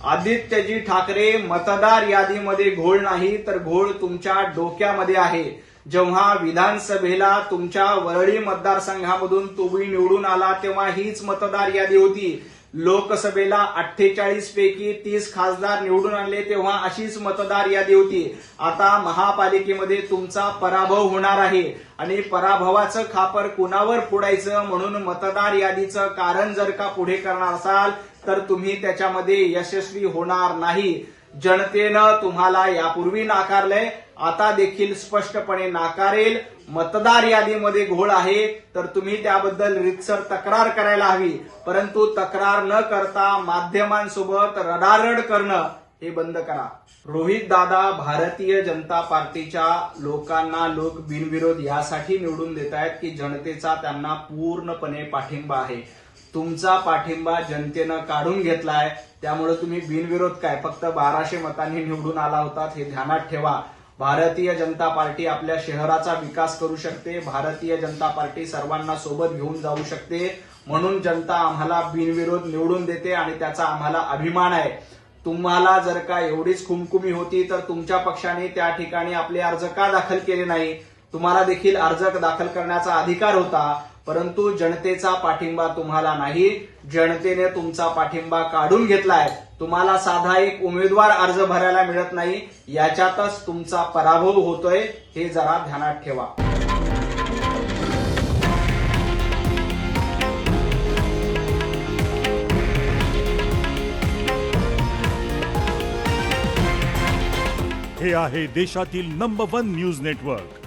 आदित्यजी ठाकरे मतदार यादीमध्ये घोळ नाही तर घोळ तुमच्या डोक्यामध्ये आहे. जेव्हा विधानसभेला तुमच्या वरळी मतदारसंघामधून तुम्ही निवडून आला तेव्हा हीच मतदार यादी होती. लोकसभेला अठ्ठेचाळीस पैकी तीस खासदार निवडून आणले तेव्हा अशीच मतदार यादी होती. आता महापालिकेमध्ये तुमचा पराभव होणार आहे. आणि पराभवाचं खापर कुणावर फोडायचं म्हणून मतदार यादीचं कारण जर का पुढे करणार असाल तर तुम्ही त्याच्यामध्ये यशस्वी होणार नाही. जनतेनं तुम्हाला यापूर्वी नाकारलंय. आता देखील स्पष्टपणे नाकारेल. मतदार यादीमध्ये घोळ आहे. तर तुम्ही त्याबद्दल रितसर तक्रार करायला हवी. परंतु तक्रार न करता माध्यमांसोबत रडारड करणं हे बंद करा. रोहित दादा भारतीय जनता पार्टीच्या लोकांना लोक बिनविरोध यासाठी निवडून देत आहेत की जनतेचा त्यांना पूर्णपणे पाठिंबा आहे. तुमचा पाठिंबा जनतेनं काढून घेतलाय. त्यामुळे तुम्ही बिनविरोध काय फक्त बाराशे मतांनी निवडून आला होतात हे ध्यानात ठेवा. भारतीय जनता पार्टी आपल्या शहराचा विकास करू शकते. भारतीय जनता पार्टी सर्वांना सोबत घेऊन जाऊ शकते. म्हणून जनता आम्हाला बिनविरोध निवडून देते आणि त्याचा आम्हाला अभिमान आहे. तुम्हाला जर का एवढीच खुमखुमी होती तर तुमच्या पक्षाने त्या ठिकाणी आपले अर्ज का दाखल केले नाही? तुम्हाला देखील अर्ज दाखल करण्याचा अधिकार होता परंतु जनतेचा पाठिंबा तुम्हाला नाही. जनतेने तुमचा पाठिंबा काढून घेतलाय. तुम्हाला साधा एक उमेदवार अर्ज भरायला मिळत नाही. याच्यातच तुमचा पराभव होतोय. हे जरा ध्यानात ठेवा. हे आहे देशातील नंबर वन न्यूज नेटवर्क